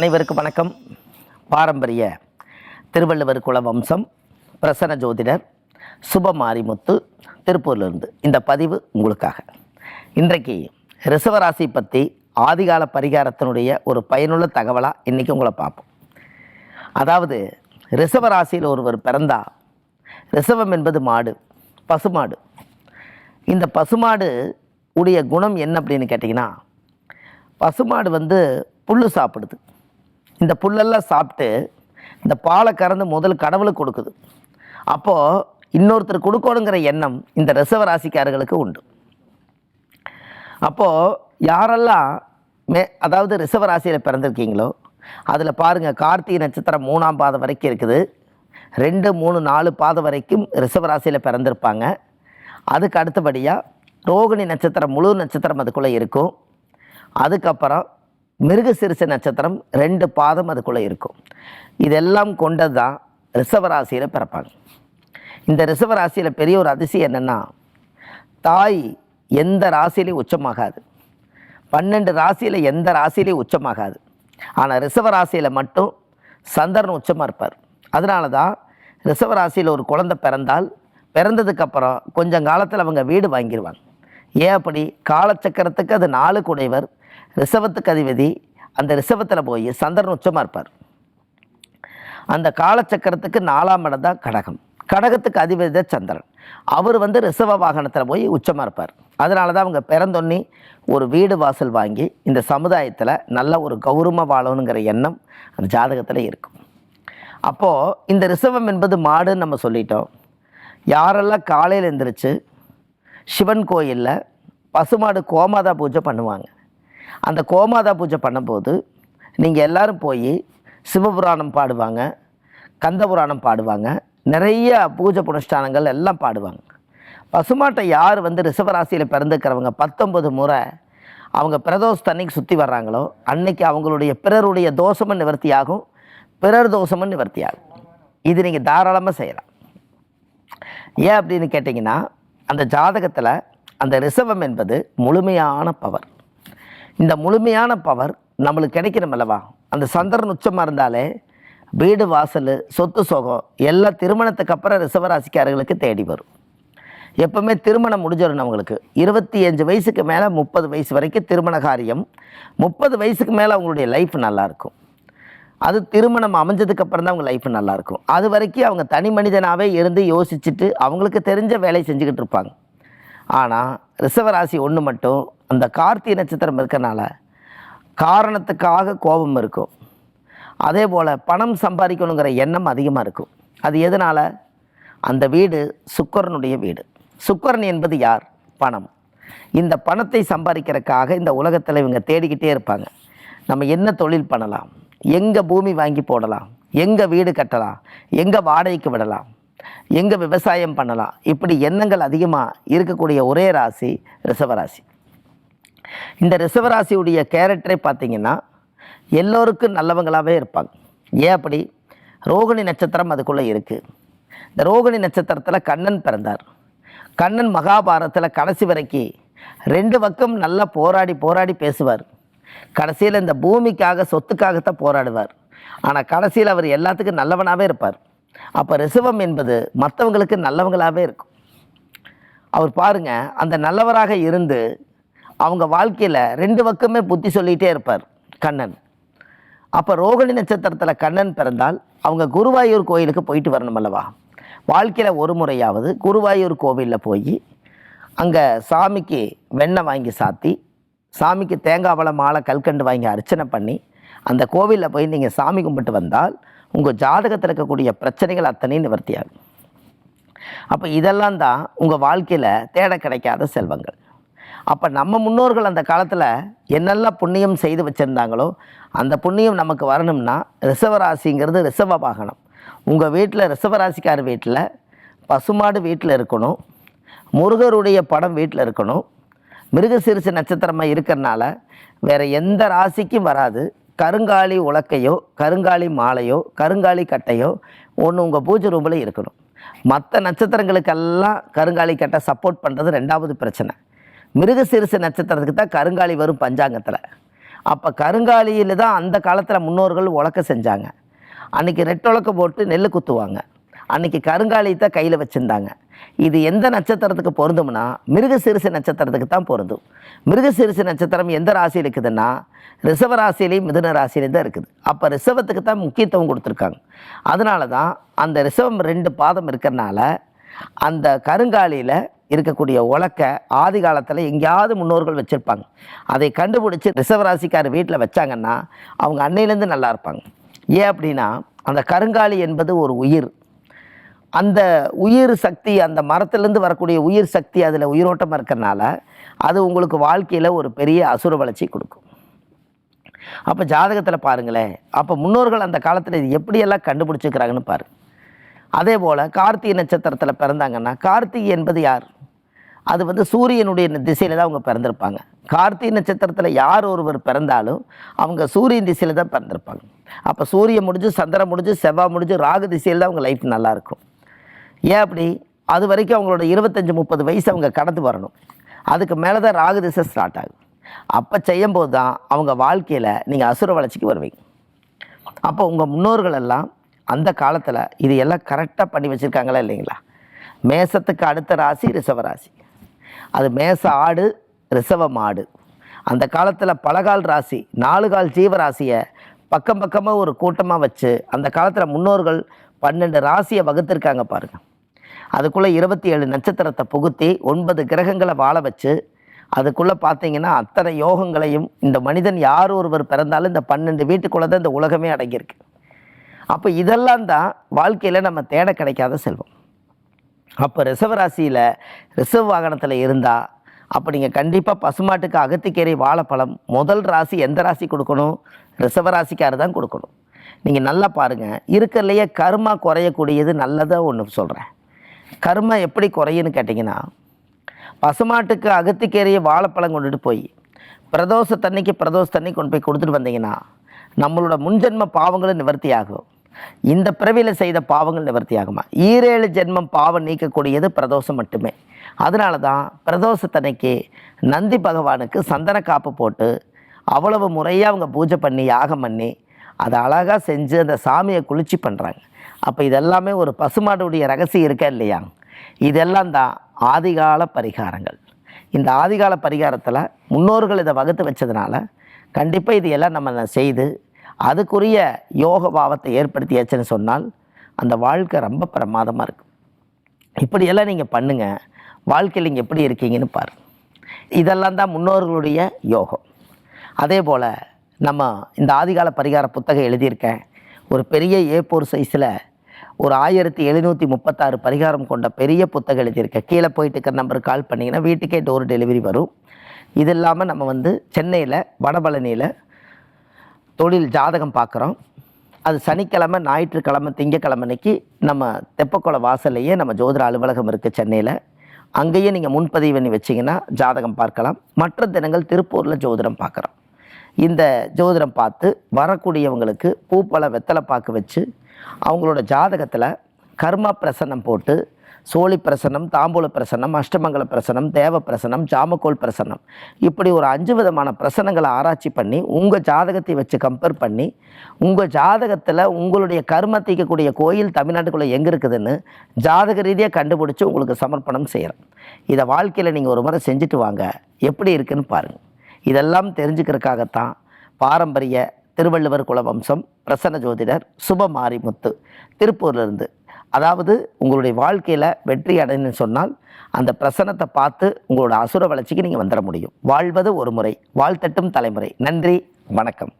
அனைவருக்கும் வணக்கம். பாரம்பரிய திருவள்ளுவர் குல வம்சம் பிரசன்ன ஜோதிடர் சுபமாரிமுத்து திருப்பூர்லேருந்து இந்த பதிவு உங்களுக்காக. இன்றைக்கு ரிசவராசி பற்றி ஆதிகால பரிகாரத்தினுடைய ஒரு பயனுள்ள தகவலாக இன்றைக்கி உங்களை பார்ப்போம். அதாவது ரிசவராசியில் ஒருவர் பிறந்தா ரிசவம் என்பது மாடு பசுமாடு. இந்த பசுமாடு உடைய குணம் என்ன அப்படின்னு கேட்டிங்கன்னா பசுமாடு வந்து புல் சாப்பிடுது. இந்த புல்லெல்லாம் சாப்பிட்டு இந்த பாலை கறந்து முதல் கடவுளுக்கு கொடுக்குது. அப்போது இன்னொருத்தர் கொடுக்கணுங்கிற எண்ணம் இந்த ரிசவ ராசிக்காரர்களுக்கு உண்டு. அப்போது யாரெல்லாம் மே அதாவது ரிசவ ராசியில் பிறந்திருக்கீங்களோ அதில் பாருங்கள் கார்த்திகை நட்சத்திரம் மூணாம் பாதம் வரைக்கும் இருக்குது. ரெண்டு மூணு நாலு பாதம் வரைக்கும் ரிசவராசியில் பிறந்திருப்பாங்க. அதுக்கு அடுத்தபடியாக ரோகிணி நட்சத்திரம் முழு நட்சத்திரம் அதுக்குள்ளே இருக்கும். அதுக்கப்புறம் மிருகசிரிச நட்சத்திரம் ரெண்டு பாதம் அதுக்குள்ளே இருக்கும். இதெல்லாம் கொண்டது தான் ரிஷவராசியில் பிறப்பாங்க. இந்த ரிஷவராசியில் பெரிய ஒரு அதிசயம் என்னென்னா தாய் எந்த ராசியிலையும் உச்சமாகாது. பன்னெண்டு ராசியில் எந்த ராசியிலையும் உச்சமாகாது. ஆனால் ரிசவராசியில் மட்டும் சந்திரன் உச்சமாக இருப்பார். அதனால தான் ரிசவராசியில் ஒரு குழந்தை பிறந்தால் பிறந்ததுக்கப்புறம் கொஞ்சம் காலத்தில் அவங்க வீடு வாங்கிடுவாங்க ஏன் அப்படி? காலச்சக்கரத்துக்கு அது நாலு குடைவர் ரிசவத்துக்கு அதிபதி அந்த ரிசவத்தில் போய் சந்திரன் உச்சமாக இருப்பார். அந்த காலச்சக்கரத்துக்கு நாலாம் இடம் தான் கடகம். கடகத்துக்கு அதிபதி தான் சந்திரன். அவர் வந்து ரிஷவ வாகனத்தில் போய் உச்சமாக இருப்பார். அதனால தான் அவங்க பிறந்தொன்னி ஒரு வீடு வாசல் வாங்கி இந்த சமுதாயத்தில் நல்ல ஒரு கௌரவமாக வாழணுங்கிற எண்ணம் அந்த ஜாதகத்தில் இருக்கும். அப்போது இந்த ரிசவம் என்பது மாடுன்னு நம்ம சொல்லிட்டோம். யாரெல்லாம் காலையில் எழுந்திரிச்சு சிவன் கோயிலில் பசுமாடு கோமாதா பூஜை பண்ணுவாங்க. அந்த கோமாதா பூஜை பண்ணும்போது நீங்கள் எல்லாரும் போய் சிவபுராணம் பாடுவாங்க கந்தபுராணம் பாடுவாங்க நிறைய பூஜை புனஷ்டானங்கள் எல்லாம் பாடுவாங்க. பசுமாட்டை யார் வந்து ரிஷபராசியில் பிறந்துக்கிறவங்க பத்தொம்பது முறை அவங்க பிரதோஷ அன்னைக்கு சுற்றி வர்றாங்களோ அன்னைக்கு அவங்களுடைய பிறருடைய தோஷமும் நிவர்த்தியாகும் பிறர் தோஷமும் நிவர்த்தியாகும். இது நீங்கள் தாராளமாக செய்யலாம். ஏன் அப்படின்னு கேட்டிங்கன்னா அந்த ஜாதகத்தில் அந்த ரிஷவம் என்பது முழுமையான பவர். இந்த முழுமையான பவர் நம்மளுக்கு கிடைக்கணும் அல்லவா? அந்த சந்திரன் உச்சமாக இருந்தாலே வீடு வாசல் சொத்து சுகம் எல்லாம் திருமணத்துக்கு அப்புறம் ரிசவராசிக்காரர்களுக்கு தேடி வரும். எப்பவுமே திருமணம் முடிஞ்சிடும் அவங்களுக்கு. இருபத்தி அஞ்சு வயசுக்கு மேலே முப்பது வயசு வரைக்கும் திருமண காரியம். முப்பது வயசுக்கு மேலே அவங்களுடைய லைஃப் நல்லாயிருக்கும் அது திருமணம் அமைஞ்சதுக்கு அப்புறம் தான் அவங்க லைஃப் நல்லாயிருக்கும் அது வரைக்கும் அவங்க தனி மனிதனாகவே இருந்து யோசிச்சுட்டு அவங்களுக்கு தெரிஞ்ச வேலையை செஞ்சுக்கிட்டு இருப்பாங்க. ஆனால் ரிஷவராசி ஒன்று மட்டும் அந்த கார்த்திகை நட்சத்திரம் இருக்கனால காரணத்துக்காக கோபம் இருக்கும். அதே போல் பணம் சம்பாதிக்கணுங்கிற எண்ணம் அதிகமாக இருக்கும். அது எதனால்? அந்த வீடு சுக்கரனுடைய வீடு. சுக்கரன் என்பது யார்? பணம். இந்த பணத்தை சம்பாதிக்கிறதுக்காக இந்த உலகத்தில் இவங்க தேடிக்கிட்டே இருப்பாங்க. நம்ம என்ன தொழில் பண்ணலாம்? எங்கே பூமி வாங்கி போடலாம்? எங்கே வீடு கட்டலாம்? எங்கே வாடகைக்கு விடலாம்? எங்கே விவசாயம் பண்ணலாம்? இப்படி எண்ணங்கள் அதிகமாக இருக்கக்கூடிய ஒரே ராசி ரிஷவராசி இந்த ரிஷவராசியுடைய கேரக்டரை பார்த்தீங்கன்னா எல்லோருக்கும் நல்லவங்களாகவே இருப்பாங்க. ஏன் அப்படி? ரோகிணி நட்சத்திரம் அதுக்குள்ளே இருக்குது இந்த ரோகிணி நட்சத்திரத்தில் கண்ணன் பிறந்தார். கண்ணன் மகாபாரதத்தில் கடைசி வரைக்கும் ரெண்டு பக்கம் நல்லா போராடி போராடி பேசுவார். கடைசியில் இந்த பூமிக்காக சொத்துக்காகத்தான் போராடுவார். ஆனால் கடைசியில் அவர் எல்லாத்துக்கும் நல்லவனாகவே இருப்பார். அப்போ ரிசவம் என்பது மற்றவங்களுக்கு நல்லவங்களாகவே இருக்கும். அவர் பாருங்க அந்த நல்லவராக இருந்து அவங்க வாழ்க்கையில் ரெண்டு பக்கமே புத்தி சொல்லிகிட்டே இருப்பார் கண்ணன். அப்போ ரோகிணி நட்சத்திரத்தில் கண்ணன் பிறந்தால் அவங்க குருவாயூர் கோயிலுக்கு போயிட்டு வரணும் அல்லவா? வாழ்க்கையில் ஒரு முறையாவது குருவாயூர் கோவிலில் போய் அங்கே சாமிக்கு வெண்ணெய் வாங்கி சாத்தி சாமிக்கு தேங்காய் பழம் மாலை கல்கண்டு வாங்கி அர்ச்சனை பண்ணி அந்த கோவிலில் போய் நீங்கள் சாமி கும்பிட்டு வந்தால் உங்கள் ஜாதகத்தில் இருக்கக்கூடிய பிரச்சனைகள் அத்தனையும் நிவர்த்தியாகும். அப்போ இதெல்லாம் தான் உங்கள் வாழ்க்கையில் தேட கிடைக்காத செல்வங்கள். அப்போ நம்ம முன்னோர்கள் அந்த காலத்தில் என்னெல்லாம் புண்ணியம் செய்து வச்சுருந்தாங்களோ அந்த புண்ணியம் நமக்கு வரணும்னா ரிசவராசிங்கிறது ரிசவ வாகனம். உங்கள் வீட்டில் ரிசவராசிக்கார் வீட்டில் பசுமாடு வீட்டில் இருக்கணும் முருகருடைய படம் வீட்டில் இருக்கணும் மிருகசீரிச நட்சத்திரமாக இருக்கிறனால வேறு எந்த ராசிக்கும் வராது. கருங்காலி உலக்கையோ கருங்காலி மாலையோ கருங்காலி கட்டையோ ஒன்று உங்கள் பூஜை ரூமில் இருக்கணும். மற்ற நட்சத்திரங்களுக்கெல்லாம் கருங்காலி கட்டை சப்போர்ட் பண்ணுறது ரெண்டாவது பிரச்சனை. மிருக சிறுசு நட்சத்திரத்துக்கு தான் கருங்காலி வரும் பஞ்சாங்கத்தில். அப்போ கருங்காலியில் தான் அந்த காலத்தில் முன்னோர்கள் உலக்க செஞ்சாங்க. அன்றைக்கி ரெட்டொலக்க போட்டு நெல் குத்துவாங்க. அன்றைக்கி கருங்காலியத்தை கையில் வச்சுருந்தாங்க. இது எந்த நட்சத்திரத்துக்கு பொருந்தும்னா மிருகசீரிசு நட்சத்திரத்துக்கு தான் பொருந்தும். மிருகசீரிசு நட்சத்திரம் எந்த ராசியில் இருக்குதுன்னா ரிசவ ராசியிலையும் மிதுன ராசியிலையும் தான் இருக்குது. அப்போ ரிசவத்துக்கு தான் முக்கியத்துவம் கொடுத்துருக்காங்க. அதனால தான் அந்த ரிசவம் ரெண்டு பாதம் இருக்கிறனால அந்த கருங்காலியில் இருக்கக்கூடிய உலக்க ஆதி காலத்தில் எங்கேயாவது முன்னோர்கள் வச்சுருப்பாங்க. அதை கண்டுபிடிச்சி ரிசவராசிக்கார் வீட்டில் வச்சாங்கன்னா அவங்க அன்னையிலேருந்து நல்லா இருப்பாங்க. ஏன் அப்படின்னா அந்த கருங்காலி என்பது ஒரு உயிர். அந்த உயிர் சக்தி அந்த மரத்துலேருந்து வரக்கூடிய உயிர் சக்தி அதில் உயிரோட்டமாக இருக்கிறனால அது உங்களுக்கு வாழ்க்கையில் ஒரு பெரிய அசுர வளர்ச்சி கொடுக்கும். அப்போ ஜாதகத்தில் பாருங்களேன் அப்போ முன்னோர்கள் அந்த காலத்தில் இது எப்படியெல்லாம் கண்டுபிடிச்சிக்கிறாங்கன்னு பாரு. அதே போல் கார்த்திகை நட்சத்திரத்தில் பிறந்தாங்கன்னா கார்த்திகை என்பது யார்? அது வந்து சூரியனுடைய திசையில் தான் அவங்க பிறந்திருப்பாங்க. கார்த்திகை நட்சத்திரத்தில் யார் ஒருவர் பிறந்தாலும் அவங்க சூரியன் திசையில் தான் பிறந்திருப்பாங்க. அப்போ சூரியன் முடிஞ்சு சந்திரன் முடிஞ்சு செவ்வாய் முடிஞ்சு ராகு திசையில் தான் அவங்க லைஃப் நல்லாயிருக்கும் ஏன் அப்படி? அது வரைக்கும் அவங்களோட இருபத்தஞ்சி முப்பது வயசு அவங்க கடந்து வரணும். அதுக்கு மேலே தான் ராகு திசை ஸ்டார்ட் ஆகும் அப்போ செய்யும்போது தான் அவங்க வாழ்க்கையில் நீங்கள் அசுர வளர்ச்சிக்கு வருவீங்க. அப்போ உங்கள் முன்னோர்கள் எல்லாம் அந்த காலத்தில் இது எல்லாம் கரெக்டாக பண்ணி வச்சுருக்காங்களா இல்லைங்களா? மேசத்துக்கு அடுத்த ராசி ரிஷப ராசி. அது மேச ஆடு ரிசவ மாடு. அந்த காலத்தில் பலகால் ராசி நாலு கால் ஜீவராசியை பக்கம் பக்கமாக ஒரு கூட்டமாக வச்சு அந்த காலத்தில் முன்னோர்கள் பன்னெண்டு ராசியை வகுத்திருக்காங்க பாருங்கள் அதுக்குள்ளே இருபத்தி ஏழு நட்சத்திரத்தை புகுத்தி ஒன்பது கிரகங்களை வாழ வச்சு அதுக்குள்ளே பார்த்தீங்கன்னா அத்தனை யோகங்களையும் இந்த மனிதன் யார் ஒருவர் பிறந்தாலும் இந்த பன்னெண்டு வீட்டுக்குள்ளே தான் இந்த உலகமே அடங்கியிருக்கு. அப்போ இதெல்லாம் தான் வாழ்க்கையில் நம்ம தேட கிடைக்காத செல்வம். அப்போ ரிசர்வ் ராசியில் ரிசர்வ் வாகனத்தில் இருந்தால் அப்போ நீங்கள் கண்டிப்பாக பசுமாட்டுக்கு அகத்திக்கீரை வாழைப்பழம் முதல் ராசி எந்த ராசி கொடுக்கணும்? ரிசர்வ ராசிக்காரர் தான் கொடுக்கணும். நீங்கள் நல்லா பாருங்கள் இருக்கிறலையே கருமா குறையக்கூடியது நல்லதாக ஒன்று சொல்கிறேன் கருமா எப்படி குறையுன்னு கேட்டிங்கன்னா பசுமாட்டுக்கு அகத்திக்கேறிய வாழைப்பழம் கொண்டுட்டு போய் பிரதோஷ தண்ணிக்கு பிரதோஷ தண்ணி கொண்டு போய் கொடுத்துட்டு வந்தீங்கன்னா நம்மளோட முன்ஜென்ம பாவங்களும் நிவர்த்தி ஆகும் இந்த பிறவியில் செய்த பாவங்கள் நிவர்த்தி ஆகுமா ஈரேழு ஜென்மம் பாவம் நீக்கக்கூடியது பிரதோஷம் மட்டுமே. அதனால தான் பிரதோஷத்தன்னைக்கு நந்தி பகவானுக்கு சந்தன காப்பு போட்டு அவ்வளவு முறையாக அவங்க பூஜை பண்ணி யாகம் பண்ணி அதை அழகாக செஞ்சு அந்த சாமியை குளிர்ச்சி பண்ணுறாங்க அப்போ இதெல்லாமே ஒரு பசுமாட்டுடைய ரகசியம் இருக்கா இல்லையா? இதெல்லாம் தான் ஆதிகால பரிகாரங்கள். இந்த ஆதிகால பரிகாரத்தில் முன்னோர்கள் இதை வகுத்து வச்சதுனால கண்டிப்பாக இது எல்லாம் நம்ம செய்து அதுக்குரிய யோக பாவத்தை ஏற்படுத்தியாச்சுன்னு சொன்னால் அந்த வாழ்க்கை ரொம்ப பிரமாதமாக இருக்கும். இப்படியெல்லாம் நீங்கள் பண்ணுங்கள் வாழ்க்கையில் நீங்கள் எப்படி இருக்கீங்கன்னு பாரு இதெல்லாம் தான் முன்னோர்களுடைய யோகம். அதே போல் நம்ம இந்த ஆதிகால பரிகார புத்தகம் எழுதியிருக்கேன். ஒரு பெரிய ஏ போர் சைஸில் ஒரு ஆயிரத்தி எழுநூற்றி முப்பத்தாறு பரிகாரம் கொண்ட பெரிய புத்தகம் எழுதியிருக்கேன். கீழே போயிட்டு இருக்கிற நம்பருக்கு கால் பண்ணிங்கன்னா வீட்டுக்கே டோர் டெலிவரி வரும். இது இல்லாமல் நம்ம வந்து சென்னையில் வடபழனியில் தொழில் ஜாதகம் பார்க்குறோம். அது சனிக்கிழமை ஞாயிற்றுக்கிழமை திங்கக்கிழமை அன்னைக்கு நம்ம தெப்பக்குளம் வாசல்லையே நம்ம ஜோதிட அலுவலகம் இருக்குது சென்னையில். அங்கேயே நீங்கள் முன்பதிவு பண்ணி வச்சிங்கன்னா ஜாதகம் பார்க்கலாம். மற்ற தினங்கள் திருப்பூரில் ஜோதிடம் பார்க்குறோம். இந்த ஜோதிடம் பார்த்து வரக்கூடியவங்களுக்கு பூப்பழ வெத்தலை பாக்கு வச்சு அவங்களோட ஜாதகத்தில் கர்ம பிரசன்னம் போட்டு சோழி பிரசன்னம் தாம்பூல பிரசன்னம் அஷ்டமங்கல பிரசன்னம் தேவ பிரசன்னம் ஜாமக்கோல் பிரசன்னம். இப்படி ஒரு அஞ்சு விதமான பிரசனங்களை ஆராய்ச்சி பண்ணி உங்கள் ஜாதகத்தை வச்சு கம்பேர் பண்ணி உங்கள் ஜாதகத்தில் உங்களுடைய கர்ம தீர்க்கக்கூடிய கோயில் தமிழ்நாட்டுக்குள்ளே எங்கே இருக்குதுன்னு ஜாதக ரீதியாக கண்டுபிடிச்சி உங்களுக்கு சமர்ப்பணம் செய்கிறோம் இதை வாழ்க்கையில் நீங்கள் ஒரு முறை செஞ்சுட்டு வாங்க. எப்படி இருக்குதுன்னு பாருங்கள் இதெல்லாம் தெரிஞ்சுக்கிறதுக்காகத்தான் பாரம்பரிய திருவள்ளுவர் குலவம்சம் பிரசன்ன ஜோதிடர் சுப மாரிமுத்து திருப்பூர்லேருந்து. அதாவது உங்களுடைய வாழ்க்கையில் வெற்றி அடைன்னு சொன்னால் அந்த பிரசனத்தை பார்த்து உங்களோட அசுர வளர்ச்சிக்கு நீங்கள் வந்துட முடியும். வாழ்வது ஒரு முறை வாழ்த்தட்டும் தலைமுறை. நன்றி வணக்கம்.